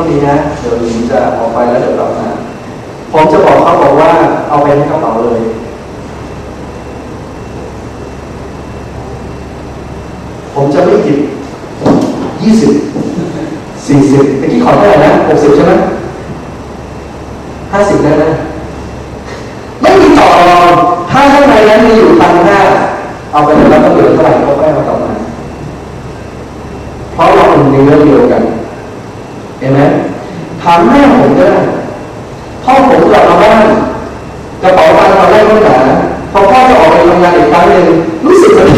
ท่านี้นะเดี๋ยวหญิงจะออกไปแล้วเดี๋ยวกลับมาผมจะบอกเขาบอกว่าเอาไปในกระเป๋าเลย ผมจะไม่หยิบยี่สิบสี่สิบเมื่อกี้ขอเท่าไหร่นะหกสิบใช่ไหมห้าสิบได้ไหมไม่มีต่อรองถ้าข้างในนั้นมีอยู่พันห้าเอาไปเลยแล้วก็เหลือเท่าไหร่ก็ค่อยเอากลับมา เพราะเราเป็นเนื้อเดียวกัน เห็นไหมถามแม่ผมก็ได้พ่อผมกลับมาบ้านกระเป๋าตังค์ตอน แรกก็หนาพอพ่อจะออกไปทำงานอีกครั้งหนึ่งรู้สึกเหมือน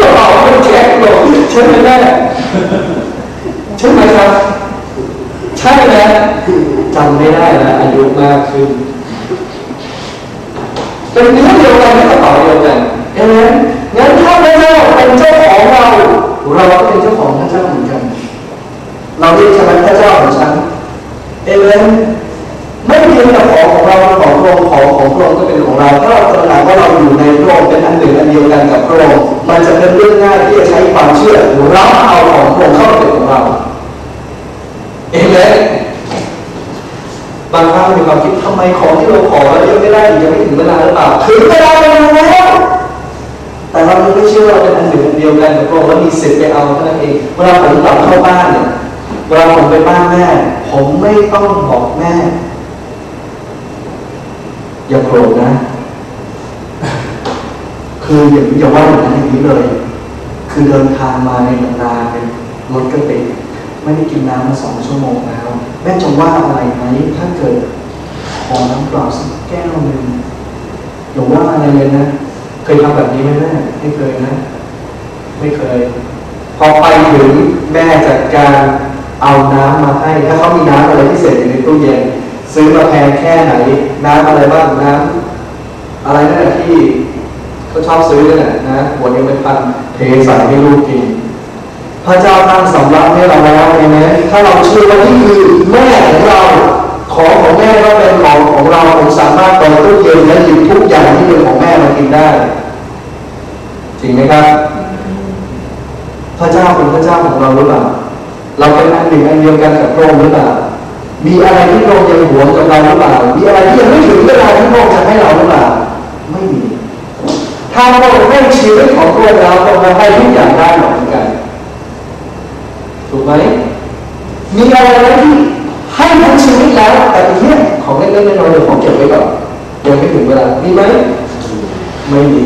กระเป๋ามันแข็งลงใช่ไหมแม่ใช่ไหมครับ ใช่ไหมจำไม่ได้นะอายุมากขึ้นเป็นเนื้อเดียวกันกระเป๋าเดียวกันเห็นงั้นถ้าพระเจ้าเป็นเจ้าของเรา เราก็เป็นเจ้าของพระเจ้าเหมือนกัน เราเรียกฉันว่าพระเจ้าของฉันเอเมน ไม่เพียงแต่ของของเราของพระองค์ของของพระองค์ก็เป็นของเราถ้าเราตระหนักว่าเราอยู่ในพระองค์เป็นอันหนึ่งอันเดียวกันกับพระองค์มันจะเป็นเรื่องง่ายที่จะใช้ความเชื่อรับเอาของพระองค์เข้ามาเป็นของเราเองเมบางครั้งมีความคิดทำไมของที่เราขอแล้วยังไม่ได้ยังไม่ถึงเวลาหรือเปล่าถึงเวลาแล้วแต่เราไม่เชื่อว่าเราเป็นอันหนึ่งอันเดียวกันกับพระองค์แล้วมีสิทธิ์ไปเอาเท่านั้นเองเวลาผมกลับเข้าบ้านเนี่ยเวลาผมไปบ้านแม่ผมไม่ต้องบอกแม่ อย่าโกรธนะ คืออย่าอย่าว่าอย่างนั้นอย่างนี้เลย คือเดินทางมาในนานๆเป็นรถก็ติดไม่ได้กินน้ำมาสองชั่วโมงแล้ว แม่จะว่าอะไรไหมถ้าเกิดขอน้ำเปล่าสักแก้วหนึ่งอย่าว่าอะไรเลยนะ เคยทำแบบนี้ไหมแม่ไม่เคยนะ ไม่เคย พอไปถึงแม่จัดการเอาน้ำมาให้ ถ้าเขามีน้ำอะไรพิเศษอยู่ในตู้เย็น ซื้อมาแพงแค่ไหน น้ำอะไรบ้างน้ำอะไรนั่นแหละที่เขาชอบซื้อนั่นแหละนะหัวนี้เป็นพันเทใส่ให้ลูกกินพระเจ้าตั้งสำรับให้เราแล้วเห็นไหมถ้าเราเชื่อว่านี่คือแม่ของเรา ของของแม่ก็เป็นของของเราผมสามารถเปิดตู้เย็นและหยิบทุกอย่างที่เป็นของแม่มากินได้ จริงไหมครับ พระเจ้าเป็นพระเจ้าของเราหรือเปล่า เราเป็นอันหนึ่งอันเดียวกันกับพระองค์หรือเปล่า มีอะไรที่พระองค์ยังหวงกับเราหรือเปล่า มีอะไรที่ยังไม่ถึงเวลาที่พระองค์จะให้เราหรือเปล่า ไม่มี ถ้าพระองค์ให้ชีวิตของพระองค์เราพระองค์จะให้ทุกอย่างได้หมดเหมือนกัน ถูกไหม มีอะไรไหมที่ให้ทั้งชีวิตแล้ว แต่เนี้ยของเล็กๆน้อยๆเดี๋ยวผมเก็บไว้ก่อนยังไม่ถึงเวลา มีไหม ไม่มี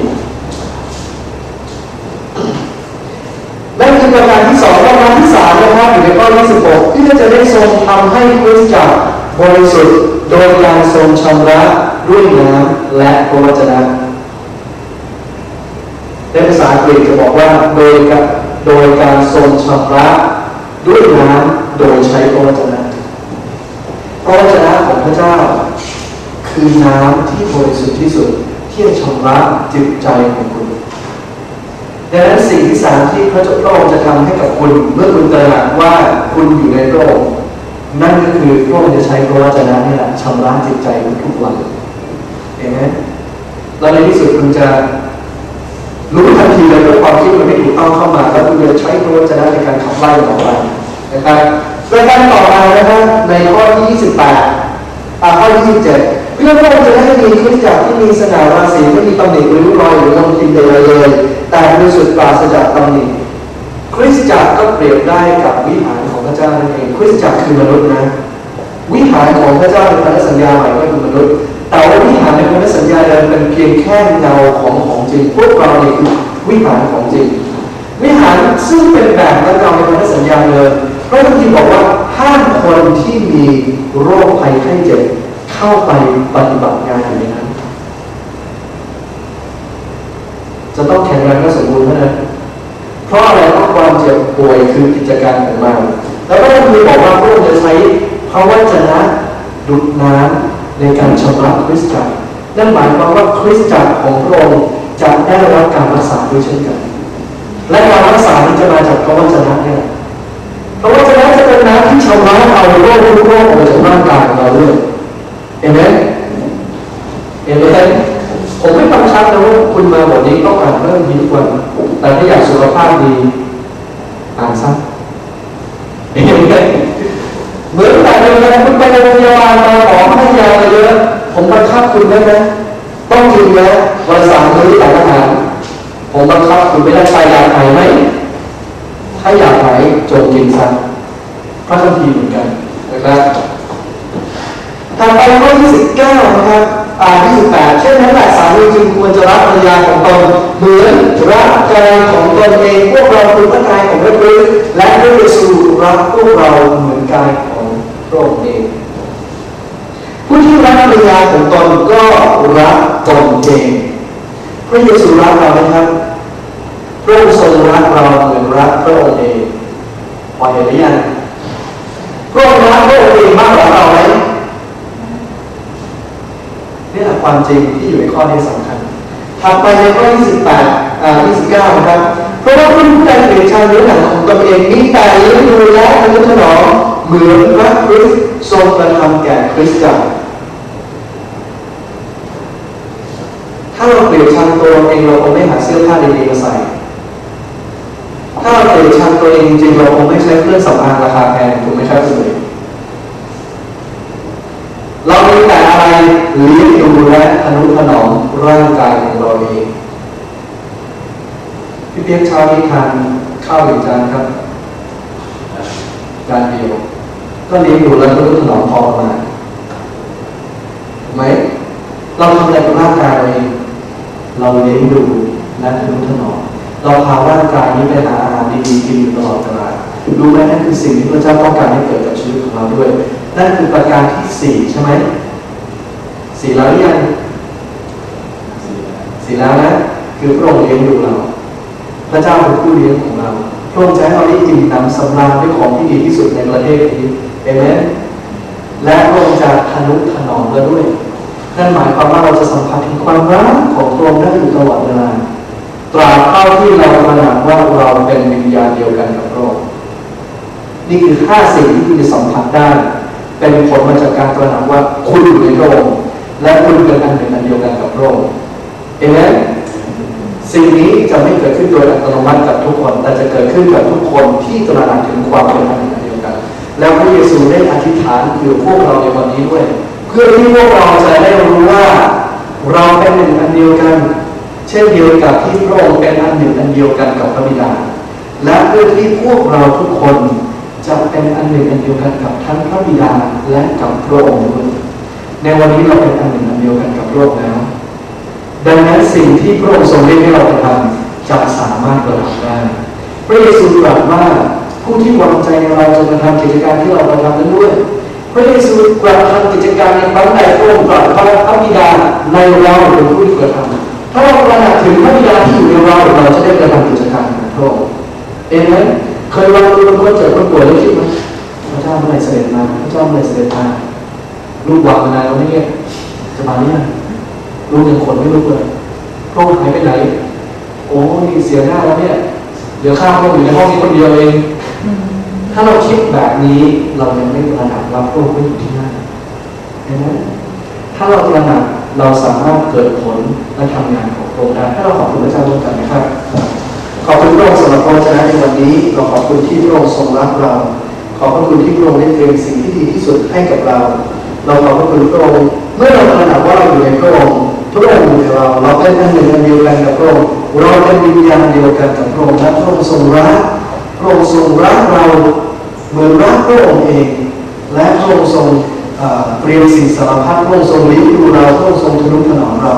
นั่นคือประการที่สองประการที่สาม บอยู่ในข้อที่สิบหกที่จะได้ทรงทำให้คริสตจักรบริสุทธิ์โดยการทรงชำระด้วยน้ำและพระวจนะในภาษาอังกฤษจะบอกว่าโดยการโดยการทรงชำระด้วยน้ำโดยใช้พระวจนะพระวจนะของพระเจ้า คือน้ำที่บริสุทธิ์ที่สุดที่จะชำระจิตใจของคุณ ดังนั้นสิ่งที่สามที่พระเจ้าพระองค์จะทำให้กับคุณ เมื่อคุณตระหนักว่าคุณอยู่ในพระองค์นั่นก็คือพระองค์จะใช้พระวจนะนี่แหละชำระจิตใจคุณทุกวันเห็นไหมแล้วในที่สุดคุณจะรู้ทันทีเลยว่าความคิดมันไม่ถูกต้องเข้ามา แล้วคุณจะใช้พระวจนะในการขับไล่ออกไปนะครับประการต่อมานะครับในข้อที่28อ่าข้อที่27เพื่อพระองค์จะได้มีคริสตจักรที่มีสง่าราศีไม่มีตำหนิหรือรอยหรือลงทิมใดๆเลย แต่บริสุทธิ์ปราศจากตำหนิคริสตจักรก็เปรียบได้กับวิหารของพระเจ้านั่นเองคริสตจักรคือมนุษย์นะ วิหารของพระเจ้าในพันธสัญญาใหม่ก็คือมนุษย์ แต่ว่าวิหารในพันธสัญญาเดิมเป็นเพียงแค่เงาของของจริงพวกเราเนี่ยคือวิหารของจริง วิหารซึ่งเป็นแบบและเงาในพันธสัญญาเดิมพระคัมภีร์บอกว่าห้ามคนที่มีโรคภัยไข้เจ็บเข้าไปปฏิบัติงานอยู่ในนั้น จะต้องแข็สมบูรณ์เท่านั้นเพราะอะไรเพราะความเจ็บป่วยคือกิจการของมันแล้วก็มีบอกว่าพระองค์จะใช้พระวจนะดุดน้ำในการชำระคริสตจักรนั่นหมายความว่าคริสตจักรของพระองค์จะได้รับการรักษาด้วยเช่นกัน และการรักษานี้จะมาจากพระวจนะนี่แหละพระวจนะจะเป็นน้ำที่ชำระเอาโรคทุกโรคออกจากร่างกายของเราด้วยเห็นไหมเห็นไหม ผมไม่บังคับนะว่าคุณมาบทนี้ต้องอ่านเรื่องนี้ทุกวันแต่ถ้าอยากสุขภาพดีอ่านซะเห็นไหมเหมือนกันไหมคุณไปโรงพยาบาลมาหมอให้ยามาเยอะผมบังคับคุณได้ไหมต้องกินนะวันสามมื้อหลังอาหารผมบังคับคุณไม่ได้ไปอยากไหนไหมถ้าอยากไหนจงกินซะพระคัมภีร์เหมือนกันนะครับถัดไปข้อที่สิบเก้านะครับ อ่าที่สิบแปดเช่นนั้นแหละสามีจึงควรจะรักภรรยาของตนเหมือนรักกายของตนเองพวกเราคือพระกายของพระคริสต์และพระเยซูรักพวกเราเหมือนกายของพระองค์เองผู้ที่รักภรรยาของตนก็รักตนเองพระเยซูรักเราไหมครับพระองค์ทรงรักเราเหมือนรักพระองค์เองพอเห็นหรือยังพระองค์รักพระองค์เองมากกว่าเราไหม ความจริงที่อยู่ในข้อนี้สำคัญถัดไปในข้อที่18อ่า29นะครับเพราะว่าผู้ใดเปลี่ยนชายเนื้อหนังของตนเองมีแต่เลี้ยงดูและทนุถนอมเหมือนพระคริสต์ทรงกระทำแก่คริสต์จักรถ้าเราเปลี่ยนชันตัวเองเราคงไม่หาเสื้อผ้าดีๆมาใส่ ถ้าเราเปลี่ยนชันตัวเองจริงๆเราคงไม่ใช้เครื่องสำอางราคาแพงถูกไหมครับคุณ เรามีแต่อะไรเลี้ยงดูและอนุถนอมร่างกายของเราเองพี่เปียกเช้านี้ทานข้าวหนึ่งจานครับจานเดียวก็เลี้ยงดูและอนุถนอมพอประมาณไหมเราทำอะไรกับร่างกายเราเองเราเลี้ยงดูและทนุถนอมเราพาร่างกายนี้ไปหาอาหารดีๆกินอยู่ตลอดเวลา รู้ไหมนั่นคือสิ่งที่พระเจ้าต้องการให้เกิดกับชีวิตของเราด้วย นั่นคือประการที่สี่ใช่ไหมสี่แล้วหรือยังสี่แล้วนะคือพระองค์เลี้ยงดูเรา พระเจ้าเป็นผู้เลี้ยงของเราพระองค์จะให้เราได้กินน้ำสำราญด้วยของที่ดีที่สุดในประเทศนี้เอเมนและพระองค์จะทนุถนอมเราด้วย นั่นหมายความว่าเราจะสัมผัสถึงความรักของพระองค์ได้อยู่ตลอดเวลาตราบเท่าที่เราตระหนักว่าเราเป็นวิญญาณเดียวกันกับพระองค์ นี่คือห้าสิ่งที่คุณจะสัมผัสได้ เป็นผลมาจากการตระหนักว่าคุณอยู่ในพรคและคุณเป็นอันหนึ่งอันเดียวกันกับพระองค์เอเมสิ่งนี้จะไม่เกิดขึ้นโดยอัตโนมัติกับทุกคน แต่จะเกิดขึ้นกับทุกคนที่ตระหนักถึงความเป็นอันหนึ่งอันเดียวกัน แล้วพระเยซูได้อธิษฐานคือพวกเราในวันนี้ด้วย เพื่อที่พวกเราจะได้รู้ว่าเราเป็นหนึ่งอันเดียวกัน เช่นเดียวกับที่พระองค์เป็นอันหนึ่งอันเดียวกันกับพระบิดาและเพื่อที่พวกเราทุกคน จะเป็นอันหนึ่งอันเดียวกันกับทั้งพระบิดาและกับพระองค์ด้วยในวันนี้เราเป็นอันหนึ่งอันเดียวกันกับพระองค์แล้ว ดังนั้นสิ่งที่พระองค์ทรงเรียกให้เราทำจะสามารถกระทำได้พระเยซูตรัสว่าผู้ที่วางใจในเราจะกระทำกิจการที่เรากระทำนั้นด้วย พระเยซูกระทำกิจการในครั้งใดพระองค์ตรัสว่าพระบิดาในเราเป็นผู้ที่กระทำถ้าเราตระหนักถึงพระบิดาที่อยู่ในเราเราจะได้กระทำกิจการของพระองค์เองไหม เคยวันคนคนเจ็บคนป่วยแล้วคิดไหมพระเจ้าเมื่อไหร่เสด็จมาพระเจ้าเมื่อไหร่เสด็จมาลูกหวังมานานแล้วนี่ยจะมาเนี่ยงลูกยังขนไม่ลุกเลยพระองค์หายไปไหน โอ้นี่เสียหน้าแล้วเนี่ยเดี๋ยวข้าพระองค์อยู่ในห้องนี้คนเดียวเองถ้าเราคิดแบบนี้เรายังไม่ตระหนักรับพระองค์ไม่อยู่ที่นั่นเห็นไหมถ้าเราตระหนักเราสามารถเกิดผลและทำงานของพระองค์ได้ถ้าเราขอบคุณพระเจ้าร่วมกันนะครับ ขอบคุณพระองค์สำหรับพระวจนะในวันนี้เราขอบคุณที่พระองค์ทรงรักเรา ขอบพระคุณที่พระองค์ได้เตรียมสิ่งที่ดีที่สุดให้กับเรา เราขอบพระคุณพระองค์เมื่อเราตระหนักว่าเราอยู่ในพระองค์พระองค์อยู่ในเราเราเป็นอันหนึ่งอันเดียวกันกับพระองค์เราเป็นวิญญาณเดียวกันกับพระองค์และพระองค์ทรงรักพระองค์ทรงรักเราเหมือนรักพระองค์เอง และพระองค์ทรงเอ่อเตรียมสิ่งสารพัดพระองค์ทรงเลี้ยงดูเราพระองค์ทรงทนุถนอมเรา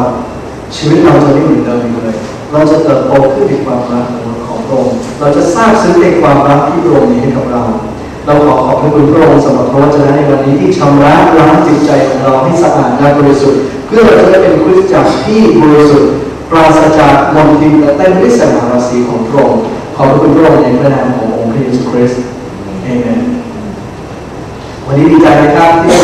ชีวิตเราจะไม่เหมือนเดิมอีกเลย เราจะเติบโตขึ้นในความรักของพระองค์เราจะทราบซึ้งในความรักที่พระองค์มีให้กับเรา เราขอขอบพระคุณพระองค์สำหรับพระวจนะในวันนี้ที่ชำระล้างจิตใจของเราให้สะอาดและบริสุทธิ์ เพื่อเราจะได้เป็นคริสตจักรที่บริสุทธิ์ปราศจากมลทินและเต็มด้วยแสงราศีของพระองค์ขอบพระคุณพระองค์ในพระนามขององค์พระเยซูคริสต์เอเมนวันนี้ดีใจนะครับที่